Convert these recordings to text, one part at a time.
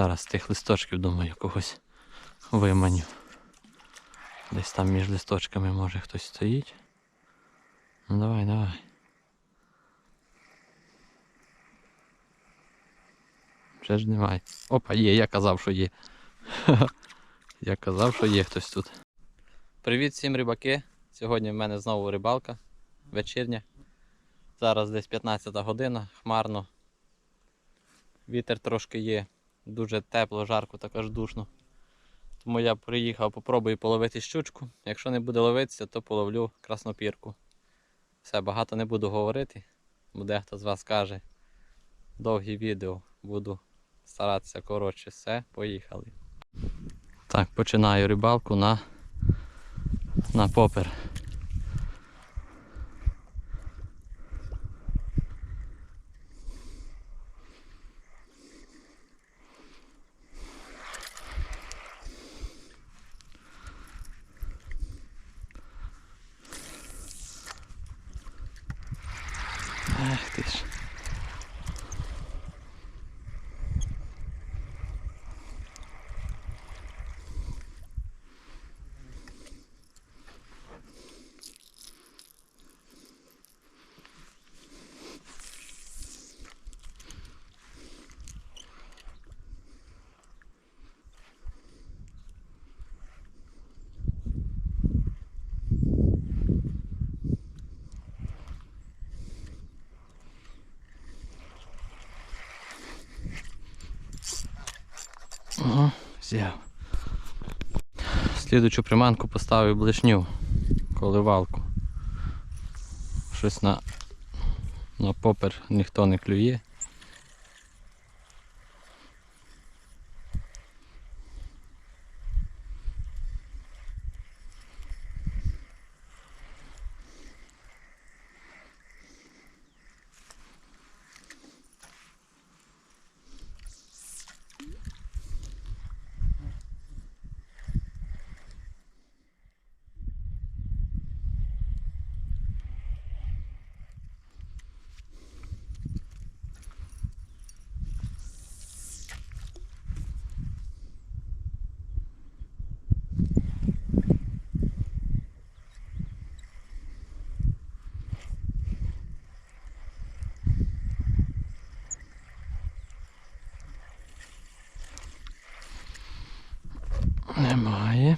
Зараз тих листочків, думаю, когось виманю. Десь там між листочками може хтось стоїть. Ну давай, давай. Вже ж немає. Опа, є, я казав, що є. Я казав, що є хтось тут. Привіт всім рибаки. Сьогодні в мене знову рибалка вечірня. Зараз десь 15 година, хмарно. Вітер трошки є. Дуже тепло, жарко, також душно. Тому я приїхав, попробую половити щучку. Якщо не буде ловитися, то половлю краснопірку. Все, багато не буду говорити, бо дехто з вас каже. Довгі відео буду старатися коротше. Все, поїхали. Так, починаю рибалку на, на попер. Ах ти ж. Ага, взяв. Слідучу приманку поставив блишню, коливалку. Щось на, на попер ніхто не клює. Немає.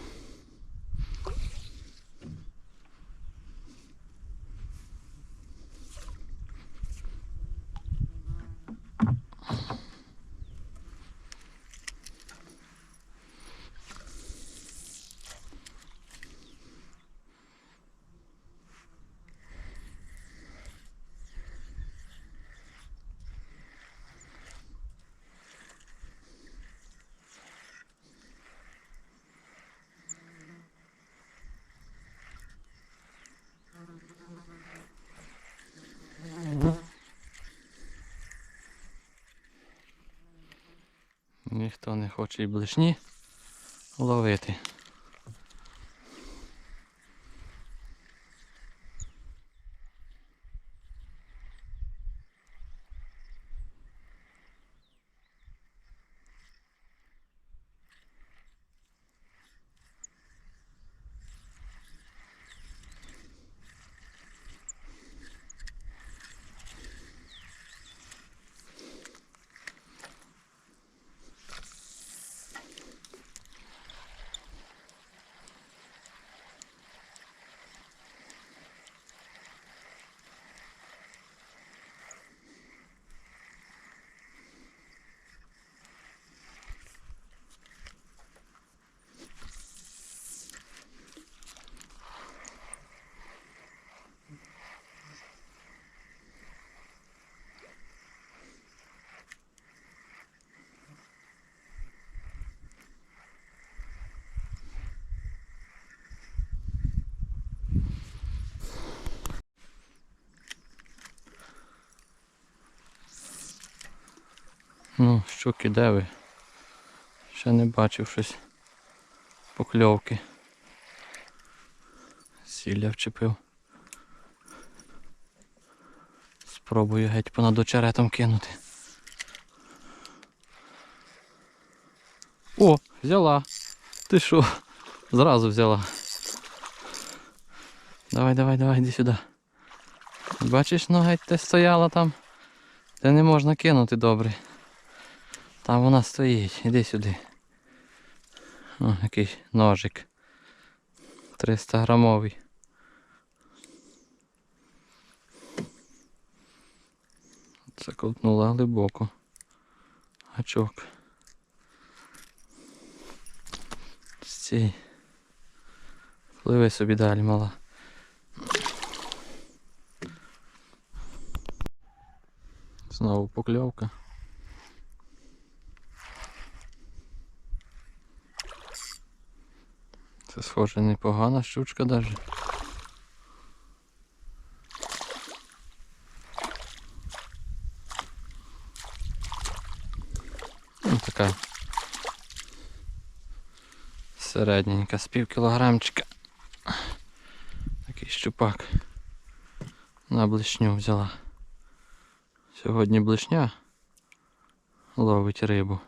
Ніхто не хоче і блишні ловити. Ну, щуки де ви? Ще не бачив щось покльовки. Сілля вчепив. Спробую геть понад очеретом кинути. О, взяла. Ти що? Зразу взяла. Давай, давай, давай, іди сюди. Бачиш, ну геть те стояла там. Де не можна кинути добре. Там вона стоїть. Іди сюди. О, який ножик. 300 грамовий. Це Заколтнула глибоко. Гачок. Стій. Пливи собі далі, мала. Знову покльовка. Це схоже непогана щучка даже. Ну, така середненька, з пів кілограмчика. Такий щупак. На блишню взяла. Сьогодні блишня ловить рибу.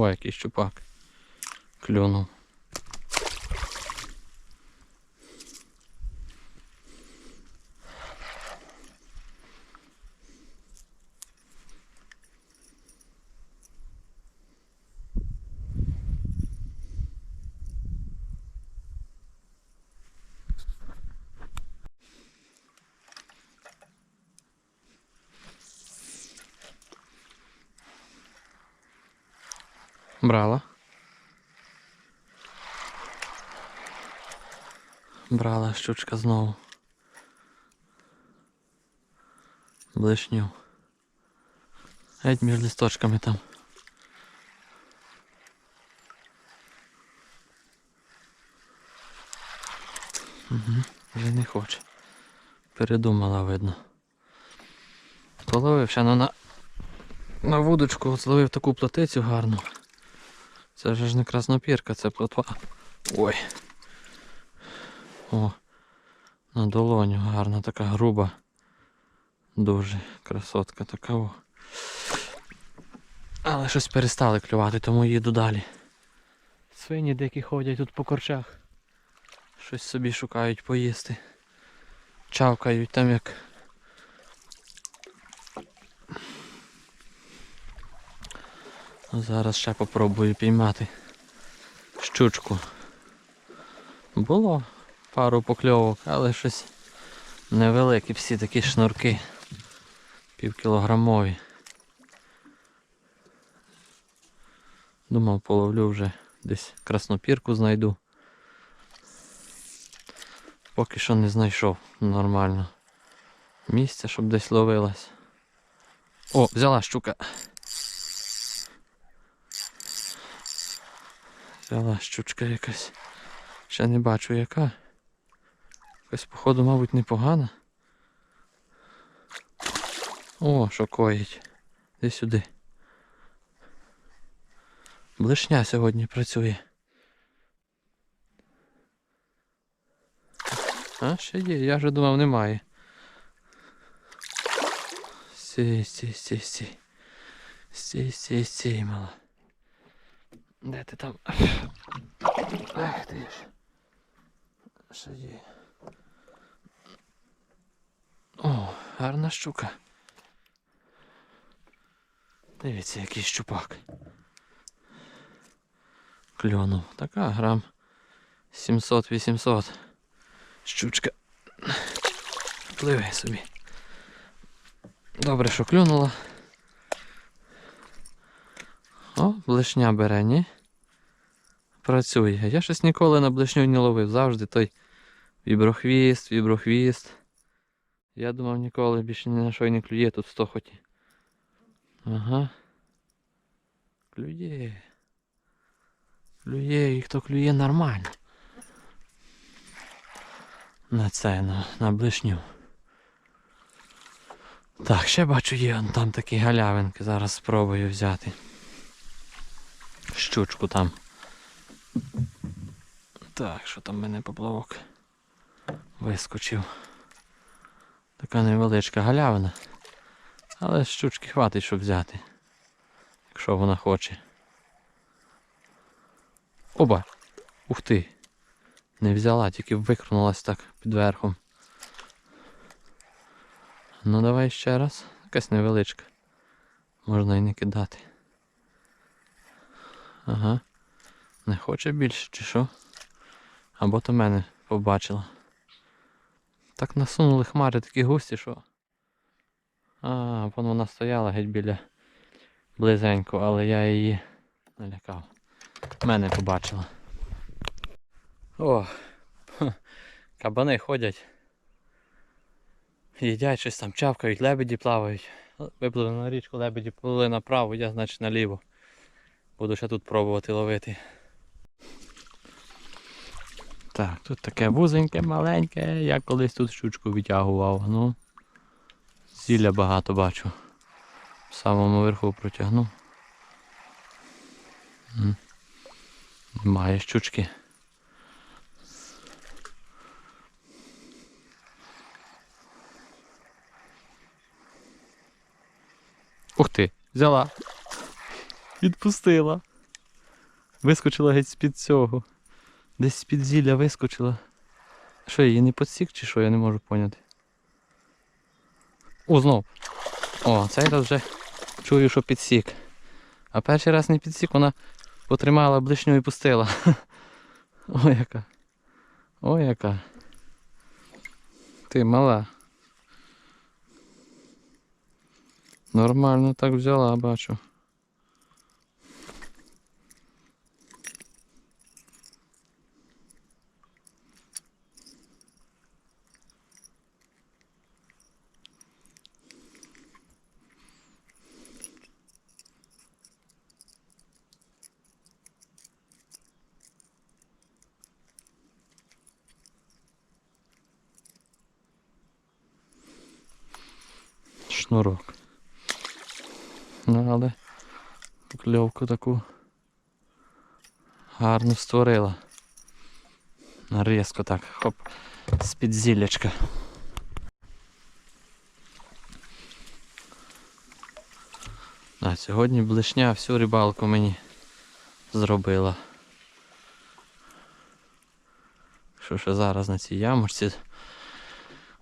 Ой, який щупак. Клюнув. Брала. Брала щучка знову. Блишню. Геть між листочками там. Угу, вже не хоче. Передумала, видно. Половив ще ну, на, на вудочку, зловив таку плотицю гарну. Це вже ж не краснопірка, це плотва. Ой. О, на долоню гарна така груба. Дуже красотка така. О. Але щось перестали клювати, тому їду далі. Свині дикі ходять тут по корчах. Щось собі шукають поїсти. Чавкають там як. Зараз ще попробую піймати щучку. Було пару покльовок, але щось невеликі всі такі шнурки. Півкілограмові. Думав, половлю вже десь краснопірку знайду. Поки що не знайшов нормально. Місце, щоб десь ловилась. О, взяла щука. Взяла щучка якась. Ще не бачу яка. Якась, походу, мабуть, непогана. О, що коїть. Іди сюди. Блишня сьогодні працює. А, ще є, я вже думав немає. Стій, стій, мала. Де ти там? Ах ти ж. Що є? О, гарна щука. Дивіться, який щупак. Кльонув. Така грам 700-800. Щучка. Пливе собі. Добре, що клюнула. О, блешня бере, ні? Працює. Я щось ніколи на блешню не ловив. Завжди той віброхвіст, віброхвіст. Я думав ніколи більше ні на що й не клює тут сто хоті. Ага. Клює. Клює, і хто клює нормально. На це, на, на блишню. Так, ще бачу є там такі галявинки. Зараз спробую взяти. Щучку там. Так, що там в мене поплавок? Вискочив. Така невеличка галявина. Але щучки хватить, щоб взяти. Якщо вона хоче. Оба! Ух ти! Не взяла, тільки викрунулась так під верхом. Ну давай ще раз. Якась невеличка. Можна і не кидати. Ага. Не хоче більше, чи що? Або то мене побачила. Так насунули хмари такі густі, що. А, вон вона стояла геть біля близенько, але я її налякав. Мене побачила. О, кабани ходять. Їдять щось там чавкають, лебеді плавають. Випливли на річку, лебеді плили направо, я значить наліво. Буду ще тут пробувати ловити. Так, тут таке вузеньке, маленьке, я колись тут щучку витягував. Ну, зілля багато бачу. В самому верху протягну. Немає щучки. Ух ти, взяла. Відпустила. Вискочила геть з-під цього. Десь з-під зілля вискочила. Що, її не подсік чи що, я не можу поняти. О, знов. О, цей раз вже чую, що підсік. А перший раз не підсік, вона потримала блишню і пустила. О, яка. О, яка. Ти мала. Нормально так взяла, бачу. Шнурок. Ну, але кльовку таку гарно створила. Різко так, хоп, з-під зіллячка. А сьогодні блишня всю рибалку мені зробила. Що ще зараз на цій ямочці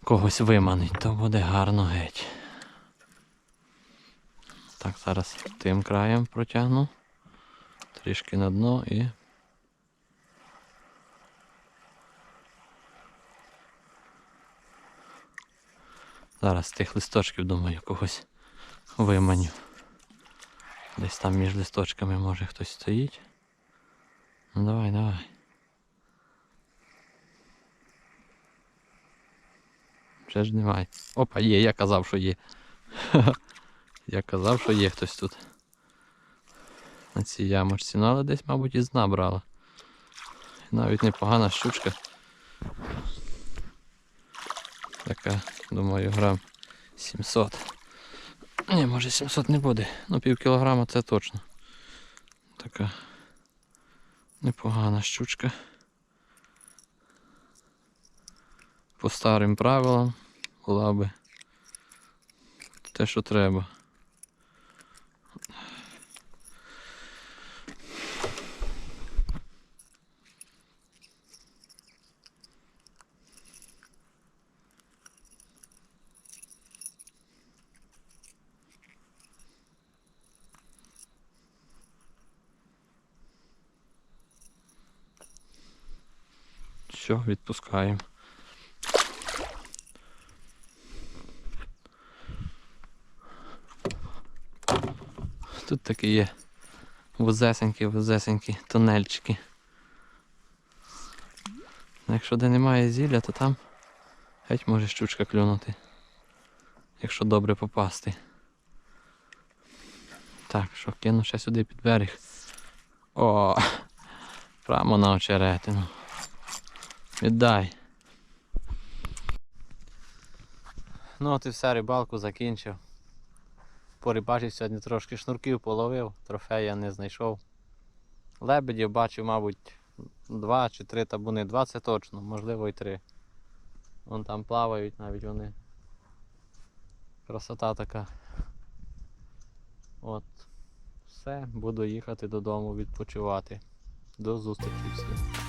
когось виманить, то буде гарно геть. Так, зараз тим краєм протягну. Трішки на дно і. Зараз тих листочків, думаю, когось виманю. Десь там між листочками може хтось стоїть. Ну давай, давай. Вже ж немає. Опа, є, я казав, що є. Я казав, що є хтось тут. На цій ямочці. Ну але десь, мабуть, із дна брала. Навіть непогана щучка. Така, думаю, грам 700. Ні, може 700 не буде. Ну пів кілограма це точно. Така непогана щучка. По старим правилам була би те, що треба. Все, відпускаємо. Тут такі є вузесенькі, вузесенькі тунельчики. Якщо де немає зілля, то там геть може щучка клюнути. Якщо добре попасти. Так, що кину ще сюди під берег. О! Прямо на очеретину. Віддай. Ну от і все, рибалку закінчив. Порибачив сьогодні трошки шнурків половив, трофея не знайшов. Лебедів бачив, мабуть, два чи три табуни. Два це точно, можливо і три. Вон там плавають навіть вони. Красота така. От. Все, буду їхати додому відпочивати. До зустрічі всім.